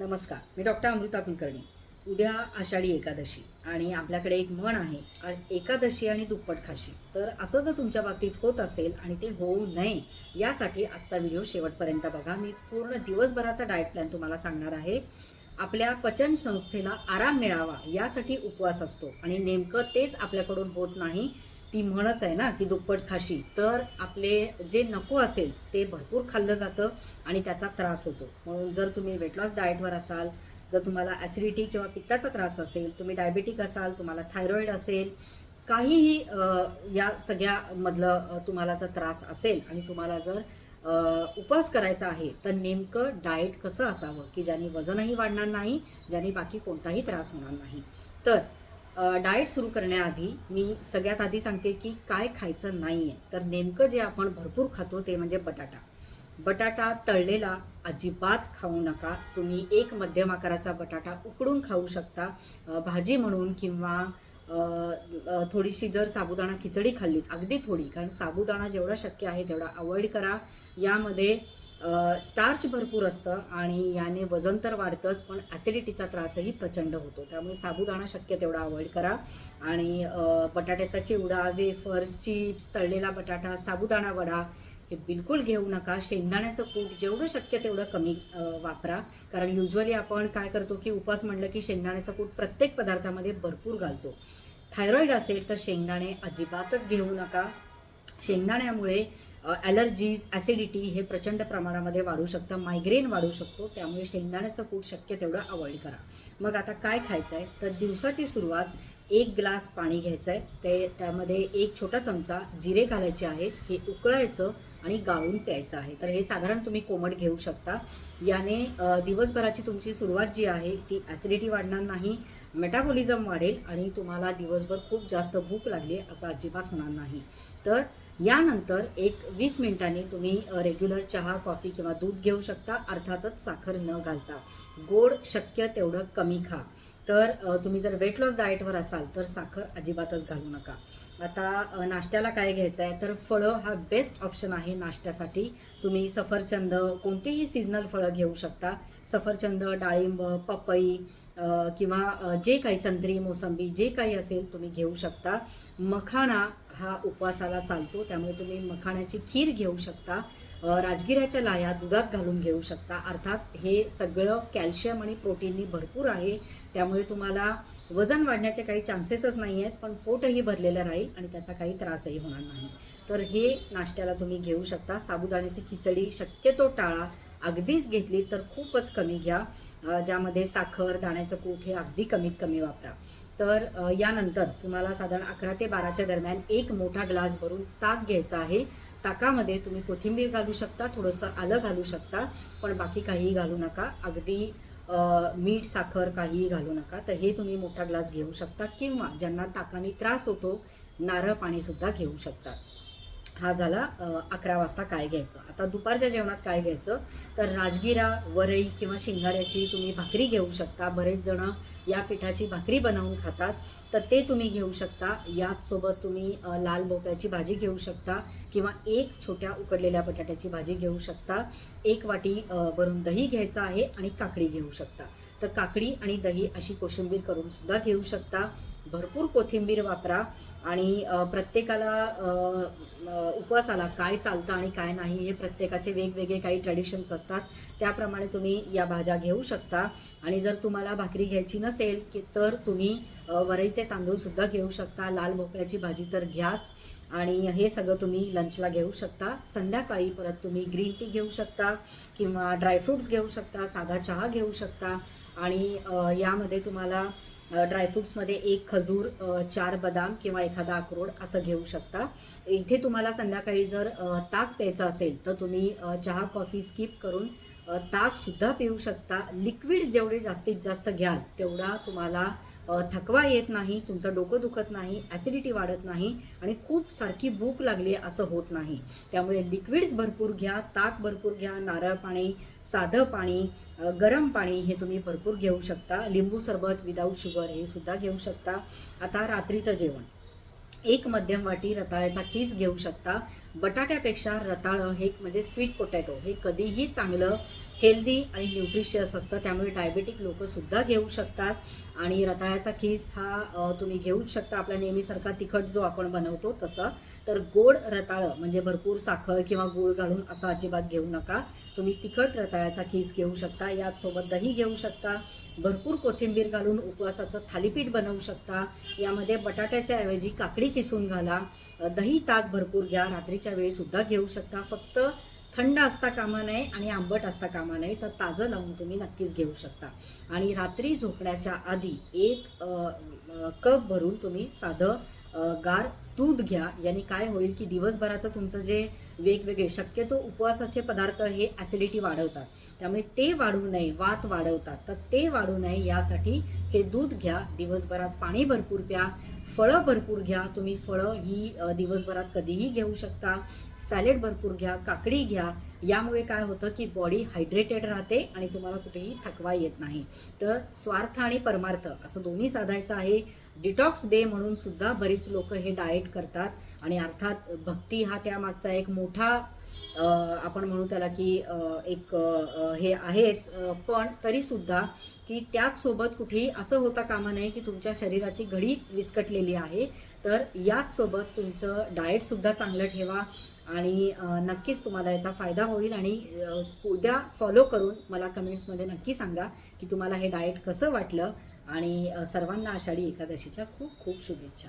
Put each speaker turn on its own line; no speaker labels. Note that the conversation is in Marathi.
नमस्कार मी डॉक्टर अमृता कुलकर्णी उद्या आषाढी एकादशी आणि आपल्याकडे एक म्हण आहे एकादशी आणि दुप्पट खाशी. तर असं जर तुमच्या बाबतीत होत असेल आणि ते होऊ नये यासाठी आजचा व्हिडिओ शेवटपर्यंत बघा. मी पूर्ण दिवसभराचा डाएट प्लॅन तुम्हाला सांगणार आहे. आपल्या पचन संस्थेला आराम मिळावा यासाठी उपवास असतो आणि नेमकं तेच आपल्याकडून होत नाही. ती म्हणच आहे ना की दुप्पट खाशी. तर आपले जे नको असेल ते भरपूर खाल्लं जातं आणि त्याचा त्रास होतो. म्हणून जर तुम्ही वेट लॉस डाएटवर असाल जर तुम्हाला ॲसिडिटी किंवा पित्ताचा त्रास असेल तुम्ही डायबेटिक असाल तुम्हाला थायरॉईड असेल काहीही या सगळ्यामधलं तुम्हाला जर त्रास असेल आणि तुम्हाला जर उपवास करायचा आहे तर नेमकं डाएट कसं असावं? की ज्याने वजनही वाढणार नाही ज्याने बाकी कोणताही त्रास होणार नाही. तर डाएट सुरू करण्याआधी मी सगळ्यात आधी सांगते की काय खायचं नाही आहे तर नेमकं जे आपण भरपूर खातो ते म्हणजे बटाटा. बटाटा तळलेला अजिबात खाऊ नका. तुम्ही एक मध्यम आकाराचा बटाटा उकडून खाऊ शकता. भाजी म्हणून किंवा थोडीशी जर साबुदाणा खिचडी खाल्लीत अगदी थोडी कारण साबुदाणा जेवढा शक्य आहे तेवढा अवॉइड करा. यामध्ये स्टार्च भरपूर असतं आणि याने वजन तर वाढतंच पण ॲसिडिटीचा त्रासही प्रचंड होतो. त्यामुळे साबुदाणा शक्य तेवढा अवॉइड करा. आणि बटाट्याचा चिवडा वेफर्स चिप्स तळलेला बटाटा साबुदाणा वडा हे बिलकुल घेऊ नका. शेंगदाण्याचं कूट जेवढं शक्य तेवढं कमी वापरा. कारण युजली आपण काय करतो की उपास म्हणलं की शेंगदाण्याचं कूट प्रत्येक पदार्थामध्ये भरपूर घालतो. थायरॉईड असेल तर शेंगदाणे अजिबातच घेऊ नका. शेंगदाण्यामुळे ॲलर्जीज ॲसिडिटी हे प्रचंड प्रमाणामध्ये वाढू शकतं मायग्रेन वाढू शकतो त्यामुळे शेंगदाण्याचं कूट शक्य तेवढं अवॉइड करा. मग आता काय खायचं आहे तर दिवसाची सुरुवात एक ग्लास पाणी घ्यायचं आहे ते त्यामध्ये एक छोटा चमचा जिरे घालायचे आहेत हे उकळायचं आणि गाळून प्यायचं आहे. तर हे साधारण तुम्ही कोमट घेऊ शकता. याने दिवसभराची तुमची सुरुवात जी आहे ती ॲसिडिटी वाढणार नाही मेटाबॉलिझम वाढेल आणि तुम्हाला दिवसभर खूप जास्त भूक लागली असं अजिबात होणार नाही. तर यानंतर एक वीस मिनिटांनी तुम्ही रेग्युलर चहा कॉफी किंवा दूध घेऊ शकता अर्थातच साखर न घालता. गोड शक्य तेवढं कमी खा. तर तुम्ही जर वेट लॉस डाएटवर असाल तर साखर अजिबातच घालू नका. आता नाश्त्याला काय घ्यायचं आहे तर फळं हा बेस्ट ऑप्शन आहे नाश्त्यासाठी. तुम्ही सफरचंद कोणतीही सीझनल फळं घेऊ शकता. सफरचंद डाळिंब पपई किंवा जे काही संत्री मोसंबी जे काही असेल तुम्ही घेऊ शकता. मखाणा हा उपवासाला चालतो. त्यामुळे तुम्ही मखाण्याची खीर घेऊ शकता राजगिऱ्याच्या लाया दुधात घालून घेऊ शकता. अर्थात हे सगळं कॅल्शियम आणि प्रोटीननी भरपूर आहे. त्यामुळे तुम्हाला वजन वाढण्याचे काही चान्सेसच नाही आहेत पण पोटही भरलेलं राहील आणि त्याचा काही त्रासही होणार नाही. तर हे नाश्त्याला तुम्ही घेऊ शकता. साबुदाण्याची खिचडी शक्यतो टाळा. अगदीच घेतली तर खूपच कमी घ्या. ज्यामध्ये साखर दाण्याचं कूट हे अगदी कमीत कमी वापरा. तर यानंतर तुम्हाला साधारण अकरा ते बाराच्या दरम्यान एक मोठा ग्लास भरून ताक घ्यायचा आहे. ताकामध्ये तुम्ही कोथिंबीर घालू शकता थोडंसं आलं घालू शकता पण बाकी काहीही घालू नका. अगदी मीठ साखर काहीही घालू नका. तर हे तुम्ही मोठा ग्लास घेऊ शकता किंवा ज्यांना ताकाने त्रास होतो नारळ पाणीसुद्धा घेऊ शकता. हा झाला अकरा वाजता काय घ्यायचं? आता दुपारच्या जेवणात काय घ्यायचं? तर राजगिरा वरई किंवा शिंगाड्याची तुम्ही भाकरी घेऊ शकता. बरेच जण या पिठाची भाकरी बनवून खातात. तर ते तुम्ही घेऊ शकता. याचसोबत तुम्ही लाल भोपळ्याची भाजी घेऊ शकता किंवा एक छोट्या उकडलेल्या बटाट्याची भाजी घेऊ शकता. एक वाटी भरून दही घ्यायचं आहे आणि काकडी घेऊ शकता. तर काकडी आणि दही अशी कोशिंबीर करून सुद्धा घेऊ शकता. भरपूर कोथिंबीर वापरा आणि प्रत्येकाला उपवासाला काय चालतं आणि काय नाही हे प्रत्येकाचे वेगवेगळे काही ट्रेडिशन्स असतात. त्याप्रमाणे तुम्ही या भाज्या घेऊ शकता. आणि जर तुम्हाला भाकरी घ्यायची नसेल की तर तुम्ही वरईचे तांदूळसुद्धा घेऊ शकता. लाल भोपळ्याची भाजी तर घ्याच. आणि हे सगळं तुम्ही लंचला घेऊ शकता. संध्याकाळी परत तुम्ही ग्रीन टी घेऊ शकता किंवा ड्रायफ्रुट्स घेऊ शकता साधा चहा घेऊ शकता. आणि यामध्ये तुम्हाला ड्रायफ्रुट्समध्ये एक खजूर चार बदाम किंवा एखादा अक्रोड असं घेऊ शकता. इथे तुम्हाला संध्याकाळी जर ताक प्यायचं असेल तर तुम्ही चहा कॉफी स्किप करून ताकसुद्धा पिऊ शकता. लिक्विड जेवढे जास्तीत जास्त घ्याल तेवढा तुम्हाला थकवा येत नाही तुमचं डोकं दुखत नाही ॲसिडिटी वाढत नाही आणि खूप सारखी भूक लागली असं होत नाही. त्यामुळे लिक्विड्स भरपूर घ्या ताक भरपूर घ्या नारळ पाणी साधं पाणी गरम पाणी हे तुम्ही भरपूर घेऊ शकता. लिंबू सरबत विदाऊट शुगर हे सुद्धा घेऊ शकता. आता रात्रीचं जेवण. एक मध्यम वाटी रताळ्याचा खीस घेऊ शकता. बटाट्यापेक्षा रताळं हे म्हणजे स्वीट पोटॅटो हे कधीही चांगलं हेल्दी आणि न्यूट्रिशियस असतं. त्यामुळे डायबेटिक लोकसुद्धा घेऊ शकतात. आणि रताळ्याचा खीस हा तुम्ही घेऊच शकता. आपला नेहमीसारखा तिखट जो आपण बनवतो तसं. तर गोड रताळं म्हणजे भरपूर साखर किंवा गूळ घालून असं अजिबात घेऊ नका. तुम्ही तिखट रताळ्याचा खीस घेऊ शकता. याचसोबत दही घेऊ शकता. भरपूर कोथिंबीर घालून उपवासाचं थालीपीठ बनवू शकता. यामध्ये बटाट्याच्या ऐवजी काकडी किसून घाला. दही ताक भरपूर घ्या. रात्रीच्या वेळीसुद्धा घेऊ शकता. फक्त थंड असता कामा नये आणि आंबट असता कामा नये तर ताजं लावून तुम्ही नक्कीच घेऊ शकता. आणि रात्री झोपण्याच्या आधी एक कप भरून तुम्ही साधं गार दूध घ्या याने काय होईल की दिवसभराचं तुमचं जे वेगवेगळे शक्यतो उपवासाचे पदार्थ हे ॲसिडिटी वाढवतात. त्यामुळे ते वाढू नये वात वाढवतात. तर ते वाढू नये यासाठी हे दूध घ्या दिवसभरात पाणी भरपूर प्या फळं भरपूर घ्या तुम्ही फळं ही दिवसभरात कधीही घेऊ शकता. सॅलेड भरपूर घ्या काकडी घ्या यामुळे काय होतं की बॉडी हायड्रेटेड राहते आणि तुम्हाला कुठेही थकवा येत नाही. तर स्वार्थ आणि परमार्थ असं दोन्ही साधायचं आहे. डिटॉक्स डे म्हणून सुद्धा बरीच लोक हे डाएट करतात. आणि अर्थात भक्ती हा त्यामागचा एक मोठा आपण म्हणू त्याला की एक हे आहेच. पण तरी सुद्धा की त्याच सोबत कुठेही असं होता कामा नये की तुमच्या शरीराची घडी विस्कटलेली आहे. तर याच सोबत तुमचं डाएटसुद्धा चांगलं ठेवा आणि नक्कीच तुम्हाला याचा फायदा होईल. आणि उद्या फॉलो करून मला कमेंट्समध्ये नक्की सांगा की तुम्हाला हे डाएट कसं वाटलं. आणि सर्वांना आषाढी एकादशीच्या खूप खूप शुभेच्छा.